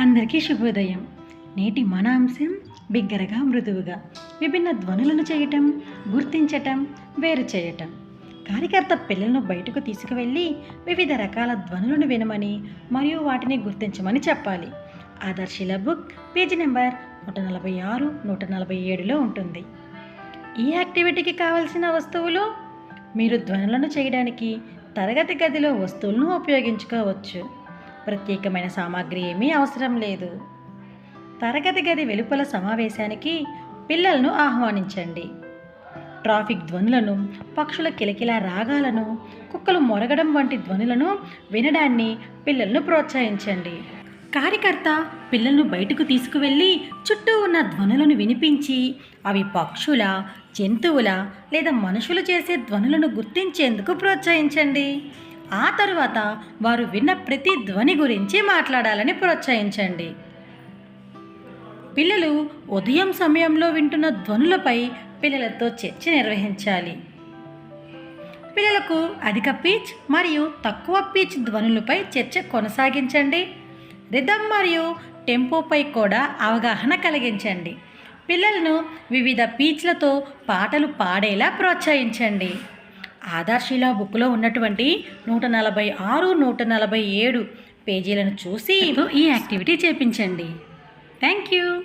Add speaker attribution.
Speaker 1: అందరికీ శుభోదయం. నేటి మన అంశం బిగ్గరగా మృదువుగా విభిన్న ధ్వనులను చేయటం గుర్తించటం వేరు చేయటం. కార్యకర్త పిల్లలను బయటకు తీసుకువెళ్ళి వివిధ రకాల ధ్వనులను వినమని మరియు వాటిని గుర్తించమని చెప్పాలి. ఆదర్శిల బుక్ పేజీ నెంబర్ నూట నలభై ఆరు నూట నలభై ఏడులో ఉంటుంది. ఈ యాక్టివిటీకి కావలసిన వస్తువులు? మీరు ధ్వనులను చేయడానికి తరగతి గదిలో వస్తువులను ఉపయోగించుకోవచ్చు. ప్రత్యేకమైన సామాగ్రి ఏమీ అవసరం లేదు. తరగతి గది వెలుపల సమావేశానికి పిల్లలను ఆహ్వానించండి. ట్రాఫిక్ ధ్వనులను పక్షుల కిలకిల రాగాలను కుక్కలు మొరగడం వంటి ధ్వనులను వినడాన్ని పిల్లలను ప్రోత్సహించండి. కార్యకర్త పిల్లలను బయటకు తీసుకువెళ్ళి చుట్టూ ఉన్న ధ్వనులను వినిపించి అవి పక్షుల జంతువుల లేదా మనుషులు చేసే ధ్వనులను గుర్తించేందుకు ప్రోత్సహించండి. ఆ తరువాత వారు విన్న ప్రతి ధ్వని గురించి మాట్లాడాలని ప్రోత్సహించండి. పిల్లలు ఉదయం సమయంలో వింటున్న ధ్వనులపై పిల్లలతో చర్చ నిర్వహించాలి. పిల్లలకు అధిక పీచ్ మరియు తక్కువ పీచ్ ధ్వనులపై చర్చ కొనసాగించండి. రిధం మరియు టెంపోపై కూడా అవగాహన కలిగించండి. పిల్లలను వివిధ పీచ్లతో పాటలు పాడేలా ప్రోత్సహించండి. ఆధార్శిలా బుక్లో ఉన్నటువంటి నూట నలభై ఆరు నూట నలభై ఏడు పేజీలను చూసి ఈ యాక్టివిటీ చేపించండి. Thank you